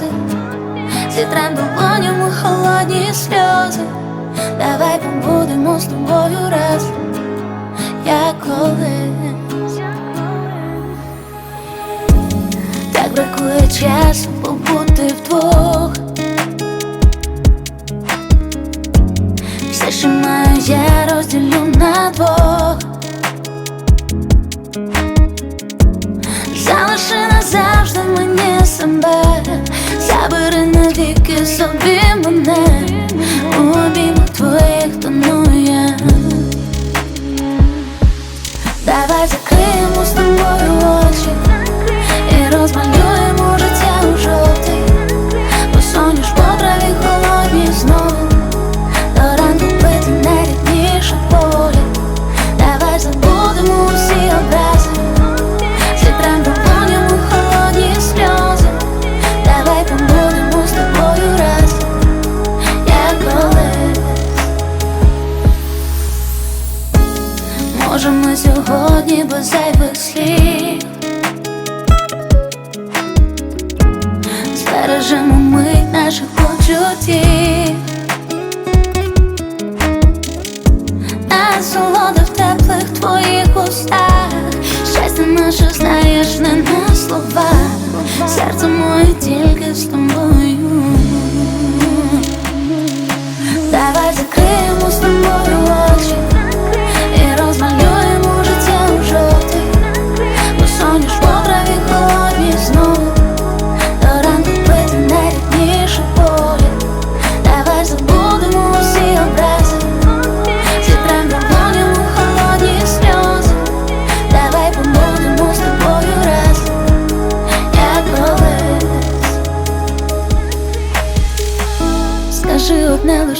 грози, зітрем долонями холодні сльози, давай побудемо з тобою раз, як колись так бракує часу побути вдвох. Все, що маю, я розділю на двох. sabemos, né? someone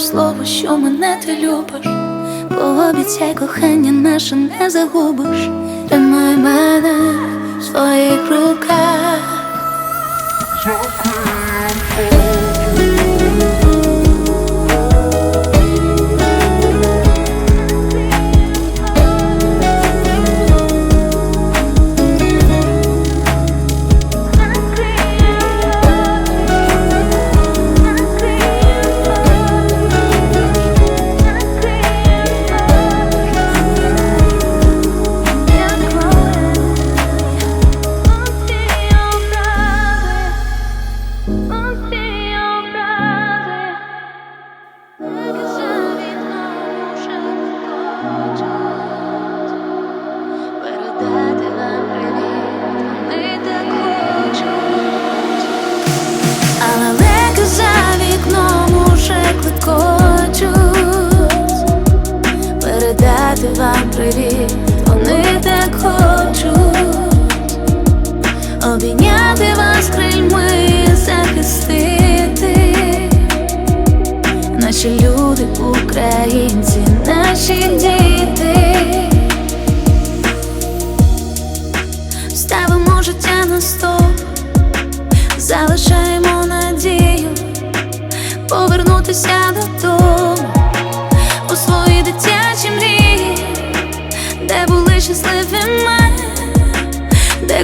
скажеш слово, що мене ти любиш, пообіцяй кохання наше не загубиш, тримай мене в своїх руках.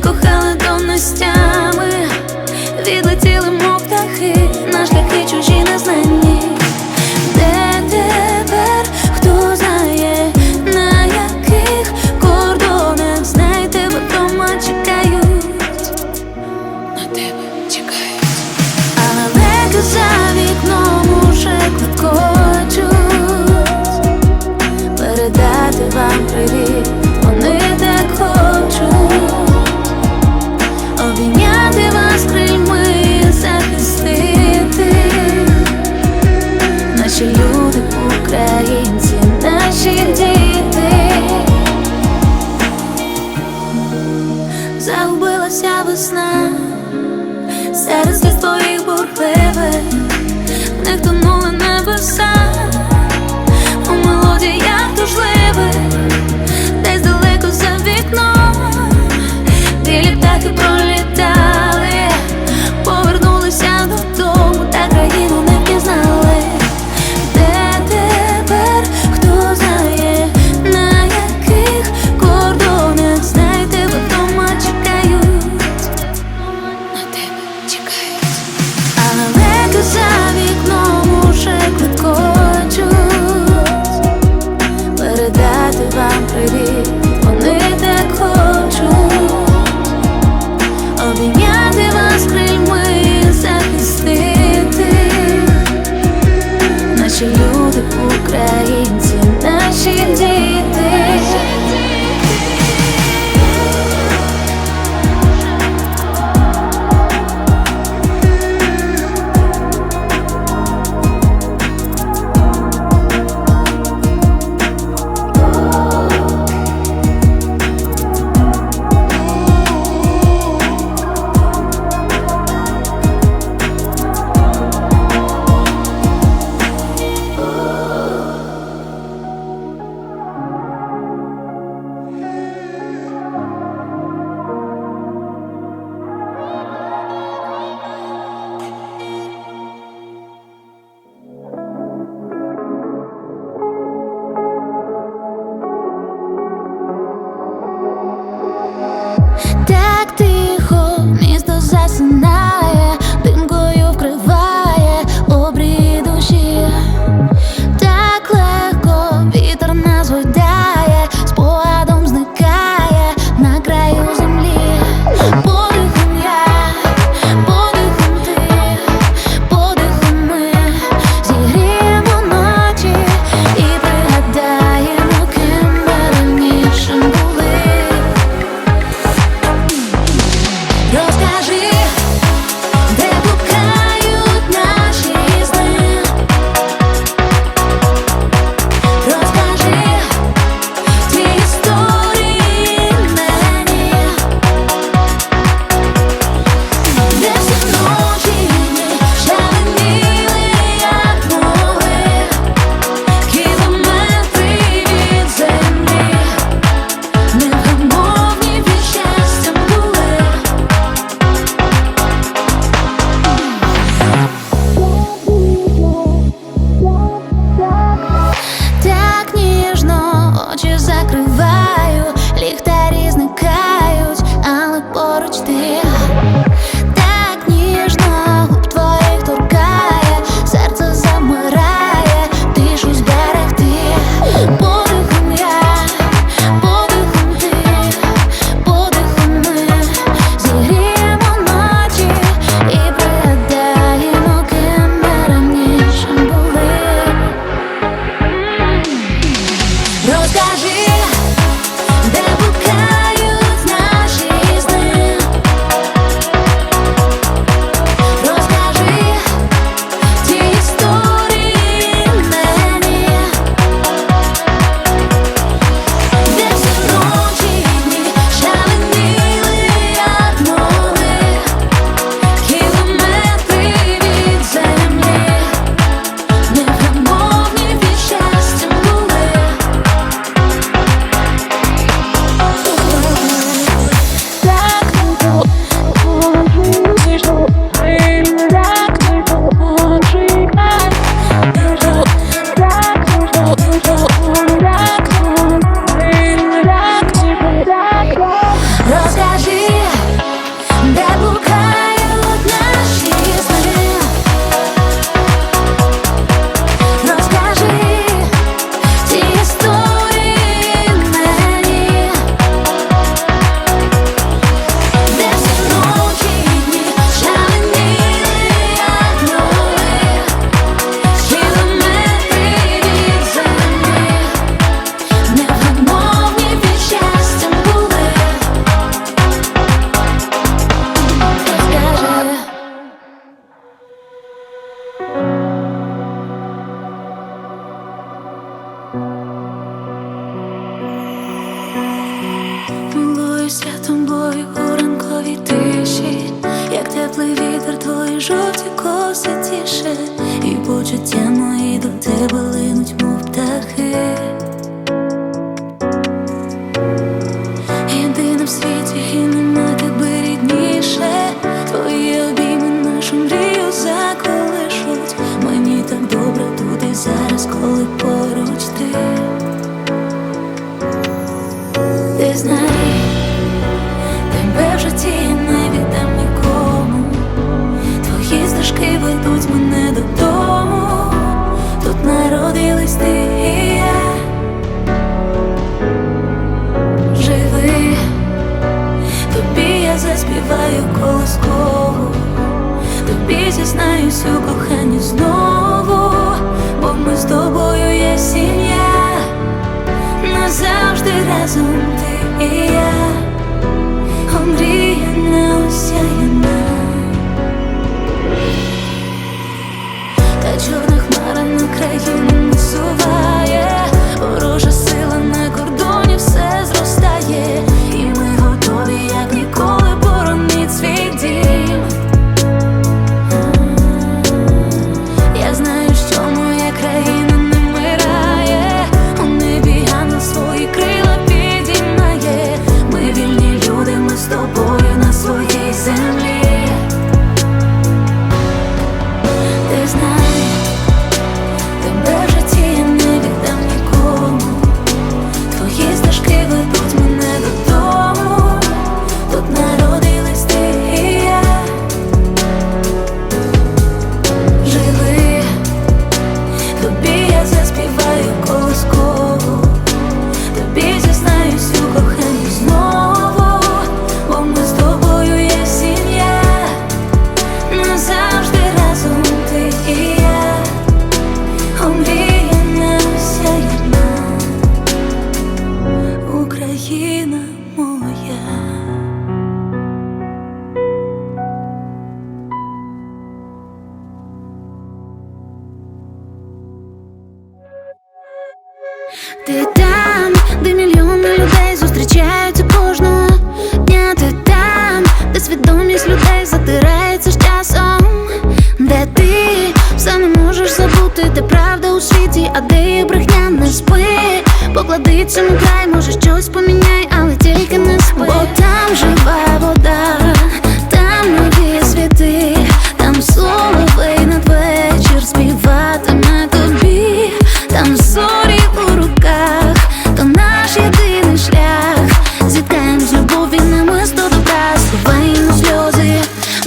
кохали давностями, відлетіли мов птахи, наш шляхи чужі незнання Так тихо,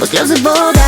бо сльози вода.